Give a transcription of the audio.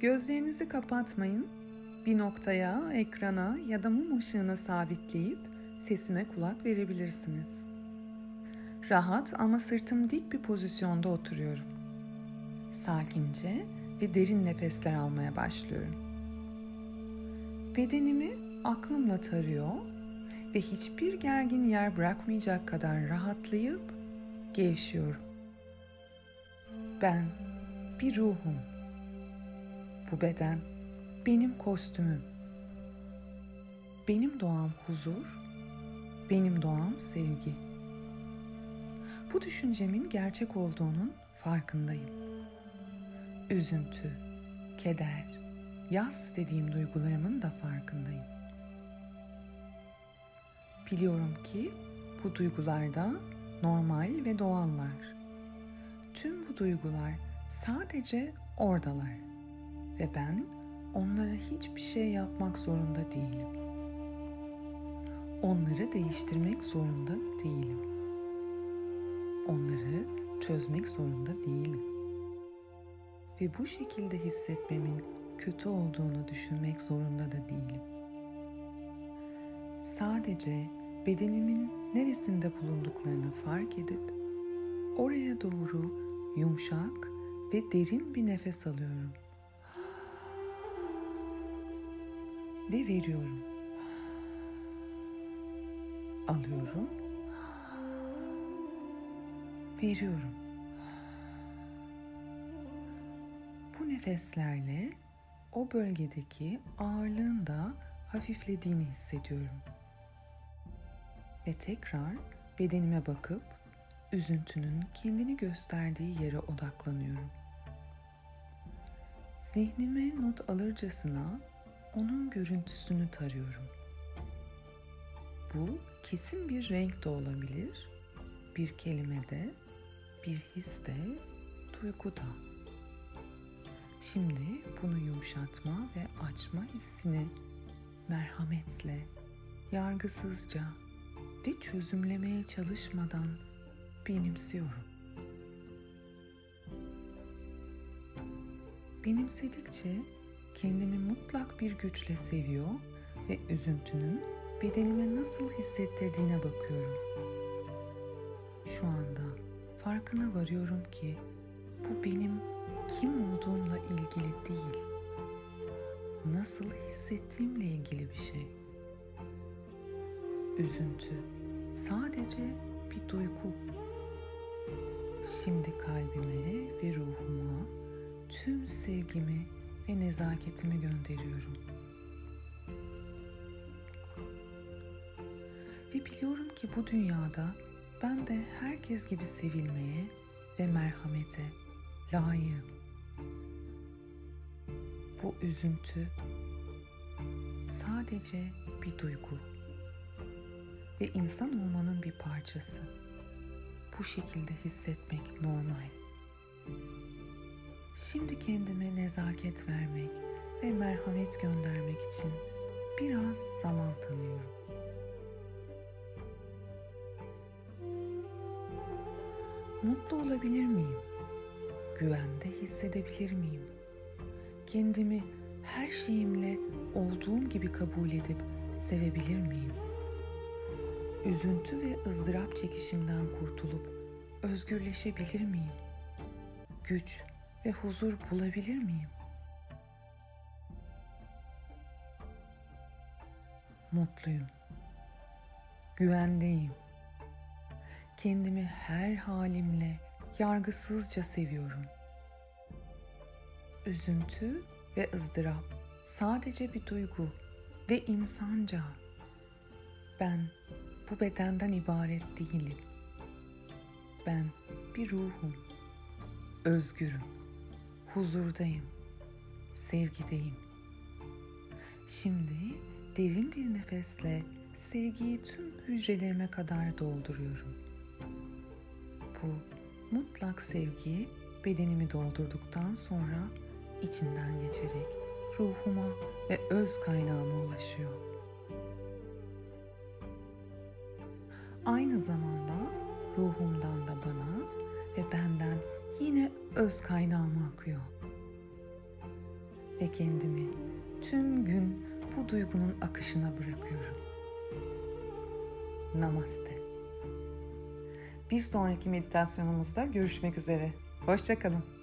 Gözlerinizi kapatmayın. Bir noktaya, ekrana ya da mum ışığına sabitleyip sesime kulak verebilirsiniz. Rahat ama sırtım dik bir pozisyonda oturuyorum. Sakince ve derin nefesler almaya başlıyorum. Bedenimi aklımla tarıyor ve hiçbir gergin yer bırakmayacak kadar rahatlayıp gevşiyorum. Ben bir ruhum. Bu beden benim kostümüm. Benim doğam huzur, benim doğam sevgi. Bu düşüncemin gerçek olduğunun farkındayım. Üzüntü, keder, yas dediğim duygularımın da farkındayım. Biliyorum ki bu duygular da normal ve doğallar. Tüm bu duygular sadece oradalar ve ben onlara hiçbir şey yapmak zorunda değilim. Onları değiştirmek zorunda değilim. Onları çözmek zorunda değilim. Ve bu şekilde hissetmemin kötü olduğunu düşünmek zorunda da değilim. Sadece bedenimin neresinde bulunduklarını fark edip oraya doğru yumuşak ve derin bir nefes alıyorum. Ve veriyorum. Alıyorum. Veriyorum. Bu nefeslerle o bölgedeki ağırlığın da hafiflediğini hissediyorum. Ve tekrar bedenime bakıp üzüntünün kendini gösterdiği yere odaklanıyorum. Zihnime not alırcasına onun görüntüsünü tarıyorum. Bu kesin bir renk de olabilir, bir kelimede, bir histe, duyguda. Şimdi bunu yumuşatma ve açma hissini merhametle, yargısızca ve çözümlemeye çalışmadan benimsiyorum. Benimsedikçe kendimi mutlak bir güçle seviyor ve üzüntünün bedenime nasıl hissettirdiğine bakıyorum. Şu anda farkına varıyorum ki bu benim kim olduğumla ilgili değil. Nasıl hissettiğimle ilgili bir şey. Üzüntü sadece bir duygu. Şimdi kalbime ve ruhuma tüm sevgimi ve nezaketimi gönderiyorum. Ve biliyorum ki bu dünyada ben de herkes gibi sevilmeye ve merhamete layığım. Bu üzüntü sadece bir duygu ve insan olmanın bir parçası. Bu şekilde hissetmek normal. Şimdi kendime nezaket vermek ve merhamet göndermek için biraz zaman tanıyorum. Mutlu olabilir miyim? Güvende hissedebilir miyim? Kendimi her şeyimle olduğum gibi kabul edip sevebilir miyim? Üzüntü ve ızdırap çekişimden kurtulup özgürleşebilir miyim? Güç ve huzur bulabilir miyim? Mutluyum. Güvendeyim. Kendimi her halimle yargısızca seviyorum. Üzüntü ve ızdırap sadece bir duygu ve insanca. Ben bu bedenden ibaret değilim. Ben bir ruhum. Özgürüm. Huzurdayım. Sevgideyim. Şimdi derin bir nefesle sevgiyi tüm hücrelerime kadar dolduruyorum. Bu mutlak sevgi bedenimi doldurduktan sonra içinden geçerek ruhuma ve öz kaynağıma ulaşıyor. Aynı zamanda ruhumdan da bana ve benden yine öz kaynağıma akıyor. ve kendimi tüm gün bu duygunun akışına bırakıyorum. Namaste. Bir sonraki meditasyonumuzda görüşmek üzere. Hoşçakalın.